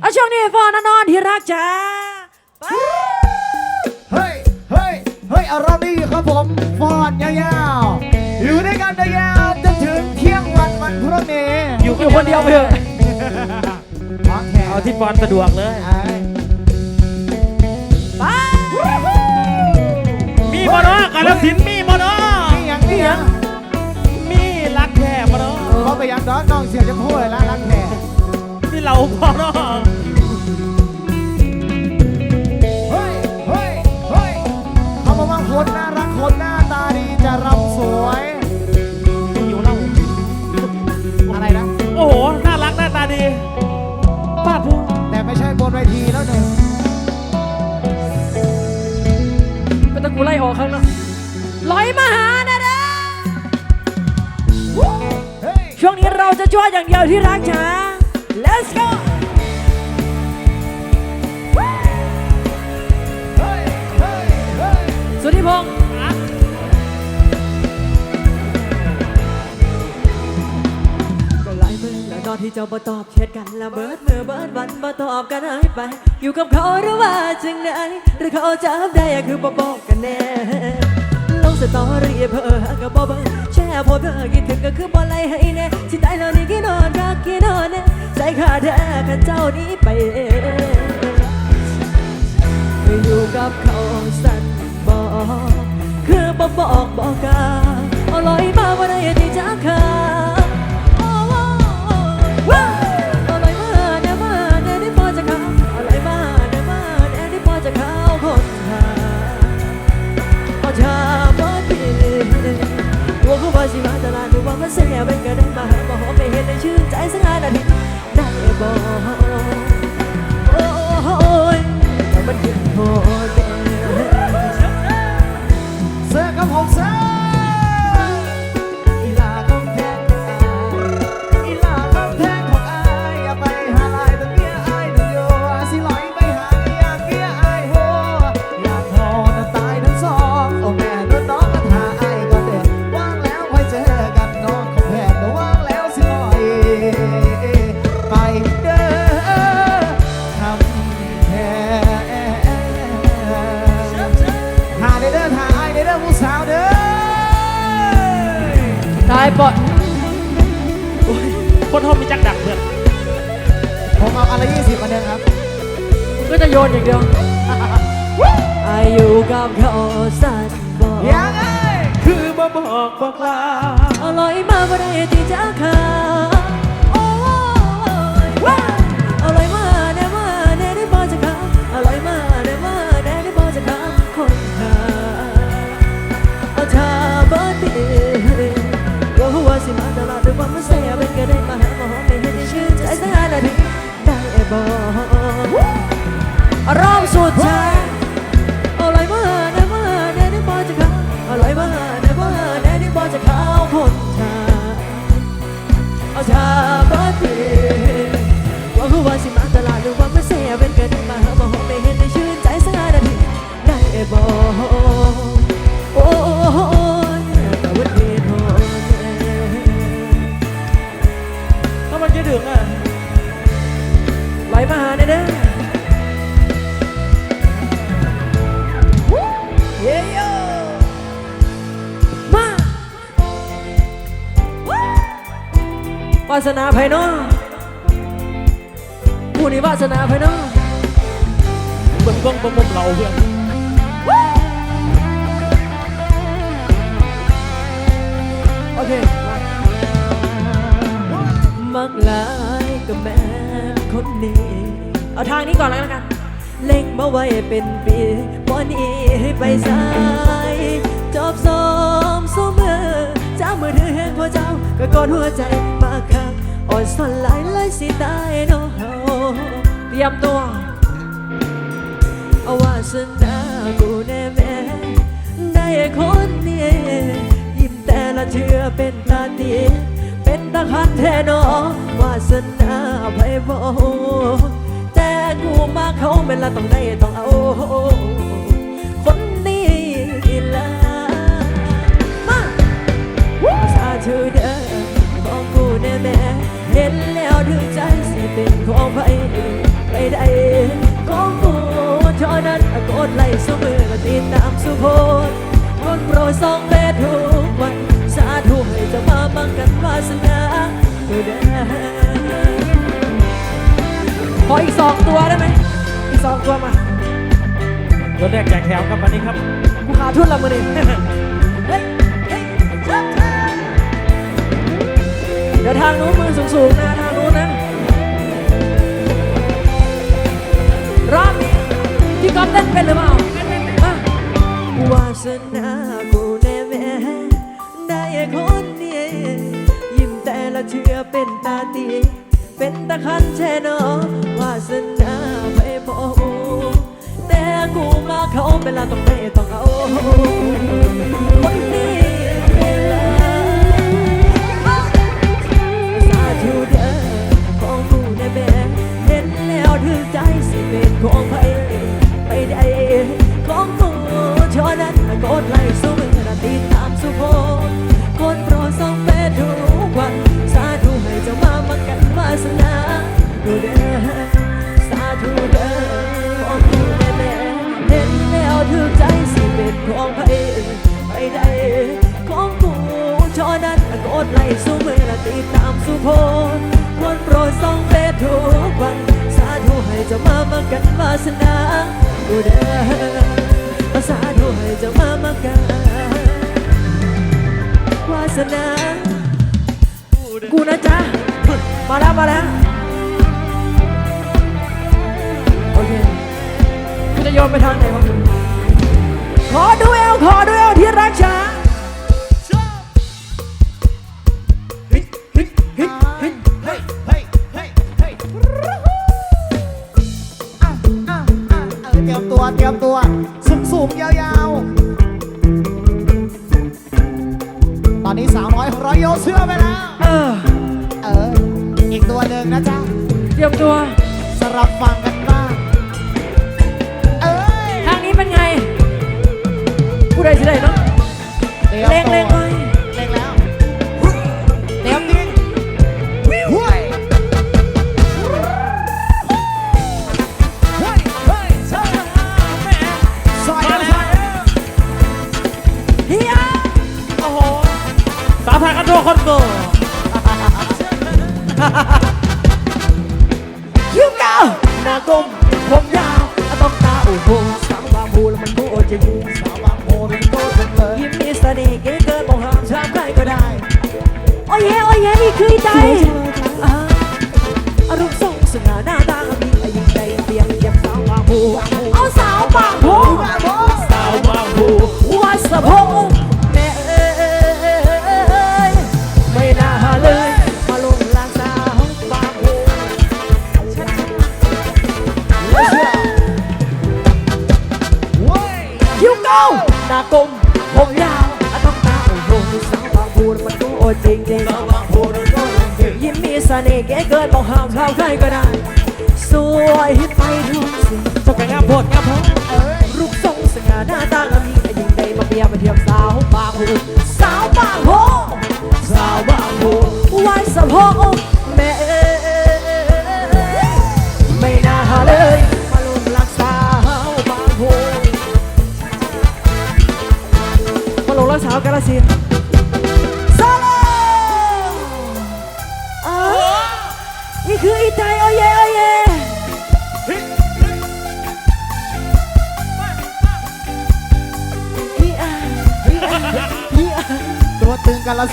เอาช่วงนี้ฟอนนอนที่รักจ้าไปเฮ้ย เฮ้ย เฮ้ยอารมณ์ดีครับผม ฟอนยาวๆ อยู่ด้วยกันยาวๆจนถึงเที่ยงวันวันพรุ่งนี้อยู่คนเดียวไปเถอะโอเคเอาที่ฟอนสะดวกเลยไอ้ไปมีบ่เนาะกาลสินธุ์มีบ่เนาะนี่ยังนี่ยังมีรักแท้บ่เนาะเขาไปยังดอนน้องเสียจะพูดเลยละรักแท้ มีเราบ่เนาะเฮ้ยเฮ้ยเฮ้ยเขาบอกว่าคนน่ารักคนหน้าตาดีจะรำสวยหิวเหล้าอะไรนะ โอ้โห น่ารักหน้าตาดีป้าดทุกแต่ไม่ใช่บนเวทีแล้วหนึ่งเป็นตะกูไล่ออกข้างนอกลอยมาหานะเด้อ เฮ้ย ช่วงนี้เราจะช่วยอย่างเดียวที่รักจ้า let's go เฮ้ยเฮ้ยเฮ้ยสุธิพงศ์ก็หลายมือแล้วนอนที่เจ้าบ่ตอบเช็ดกันละเบิดมือเบิดวันบ่ตอบกันหายไป อยู่กับเขาหรือว่าจังไดหรือเขาจำได้คือบ่บอกกันแน่ ลงสตอรี่เพ้อก็บ่เบิ่งแช่พอเธอคิดถึงก็คือบ่ไล่ให้แน่สิตายแล้วนี่กี่นอนรักกี่นอนแน่ใจขาดแท้ข้าเจ้านี้ไปเองอยู่กับเขาสั่นบอกคือบ่บอกบอกกาวเอาลอยมาว่าได้ที่จะขาด เสียเป็นกระดังมาบอกหอมไม่เห็นได้ชื่นใจสักห้านอดีตได้บ่โอ้ยแต่มันยิ่งโหด ปอดโอ้ยคนเขามีจักดักเพื่อนผมเอาอะไรยี่สิบมาเดินครับก็จะโยนอย่างเดียว อายุกับเขาสั่นบอกยังไงคือบ่บอกบอกลาเอาลอยมาบ่ได้ที่จะขา ก็ได้มาหาหมอไม่เห็นได้ชื่นใจสักห้านาทีได้บอกรอบสุดท้าย วาสนาไพเนาะผู้นี้วาสนาไพเนาะเบิ่งเบิ่งเบิ่งเบิ่งเราเพื่อนโอเคมักหลายก็แม่นคนนี้ เอาทางนี้ก่อนแล้วกัน เล็งมาไว้เป็นปีบ่หนี้ให้ไปสายจอบซ้อมซ้อมมือ จ้ามือถือแห่งพ่อเจ้าก็กอดหัวใจมาคักอ่อนสอนหลายหลายสิตายเนาะเฮาเตรียมตัวเอาวาสนากูแน่แม่ได้คนนี้ยิ้มแต่ละเชื่อเป็นตาดีเป็นตาคันแท้เนอวาสนาไพบแต่กูมาเขาเป็นละต้องได้ต้องเอา เป็นของใครใครใดของกูจอนั้นกดไล่สมือติดตามสุโพคนโปรยซองเลทุกวันสาธุให้จะมาบังกันวาสนาเอได้ขออีกสองตัวได้ไหมอีกสองตัวมารถแรกแจกแถวกับวันนี้ครับกูขาทุ่นละมือนี่เดี๋ยวทางนู้นมือสูงๆนะ อฟเต้นเป็นหรือเปล่าวาสนากูแน่แม่ได้คนนี้ยิ้มแต่ละเชือเป็นตาตี เป็นตะคันแช่นอวาสนาไปพออูแต่กูมาเขาเวลาต้องได้ต้องเอา ของใครไปได้ของกูชอนั้นกดไลค์สู้มือติดตามสุโพกดโปรดส่องเฟซทุกวัน สาธุให้เจ้ามามากันวาสนาดูเด้อสาธุให้เจ้ามามากันวาสนากูนะจ๊ะมาแล้วมาแล้วโอเคกูจะโยนไปทางไหนวะ ขอดูเอลขอดูเอลที่รักช้าเฮ้ยเฮ้ยเฮ้ยเฮ้ยอะอะอะเออเตรียมตัวเตรียมตัว สูงสูงๆยาวๆ ตอนนี้สาวน้อยของเราโยเสื้อไปแล้ว เออ เออ อีกตัวหนึ่งนะจ๊ะ เตรียมตัว สลับฟังกัน ผู้ใดสิได้เนาะเตรียมเล่งตัวเล่งไว้เล่งแล้วเตรียมยิงห้วยห้วยเฮ้ยเชิญแม่ซอยกันซอยเฮียโอ้โหสาวไทยกันตัวคนโกคิ้วเก่าหน้ากลมผมยาวต้องตาโอ้โหสาวบางบูแล้วมันกูโอจริงสาว ยเย่โอ้ยเย่นี่คือใจอ่าอารมณ์ทรงสง่าหน้าตาก็มีอายุใจเตียงเทียบสาวบางบูเอาสาวบางบูสาวบางผูวัดสะโพกแม่เอ้ยไม่น่าเลยมาลงลางสาวบางบูเว้ยคิ้วเก้าหน้ากลมผมยาวอะต้องตาโอ้โห ดจริงจริงสาวบางโพเป็นโตจังเลยยิ้มมีเสน่ห์เก๋เกินมองห้ามเราใครก็ได้ สวยไปทุกสิ่งจะไปงามโพดงามโพดรูปทรงสง่าหน้าตาก็มีแต่ยิ่งใดมาเปรียบมาเทียมสาวบางหูสาวบางหูสาวบางหูไว้สะโพก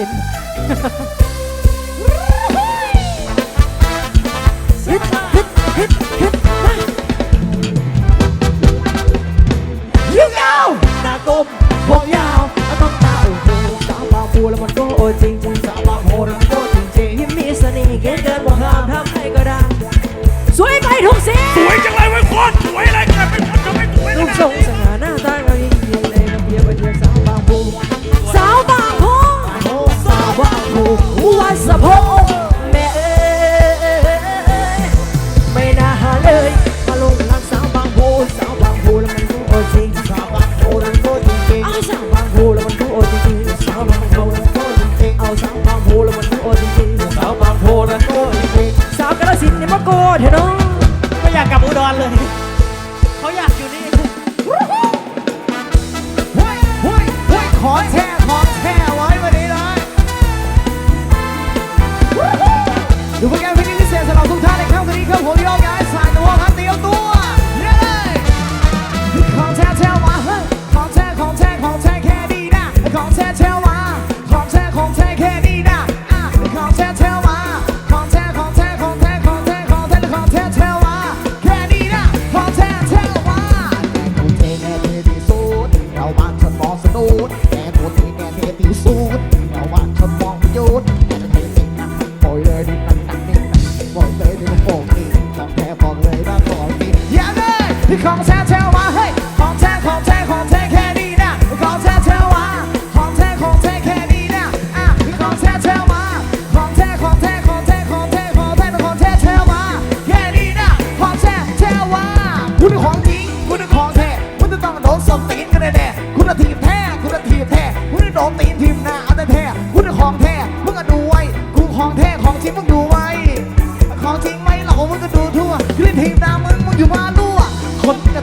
ตึ เขาอยากอยู่นี่เฮ้ยเฮ้ยเฮ้ยขอแช่ขอแช่ไว้วันนี้เลยดูโปรแกรม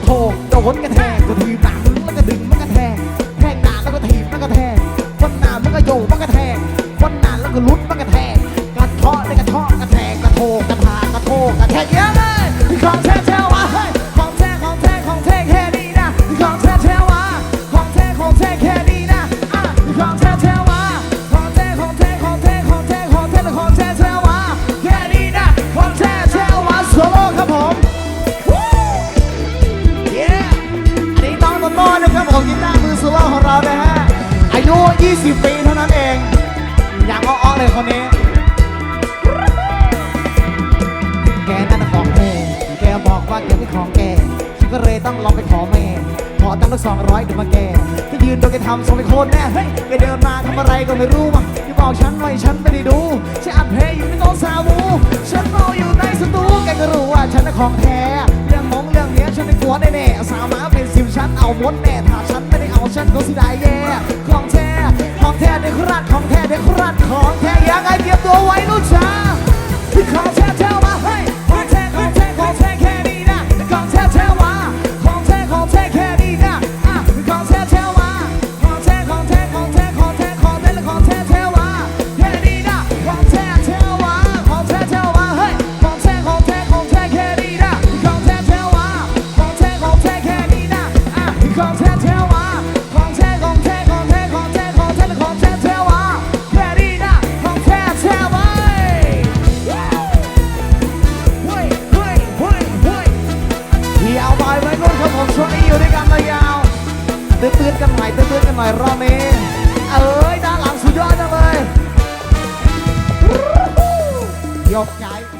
โคโดนกันแหกตัว แกเดินมาทำอะไรก็ไม่รู้มั้งอย่าบอกฉันไว้ฉันไม่ได้ดูฉันอัดเพลงอยู่ในโต๊ะสาวูฉันเมอยู่ในสตูแกก็รู้ว่าฉันน่ะของแท้เรื่องมองเรื่องเนี้ยฉันไม่กลัวแน่แน่สาวมาเป็นสิวฉันเอาหมดแน่ถ้าฉันไม่ได้เอาฉันก็สิได้แย่ของแท้ของแท้เด็กรักของแท้เด็กรักของแท้ยังไงเก็บตัวไว้ลูกชาพี่ของแท้เท้มาให้ กย้าย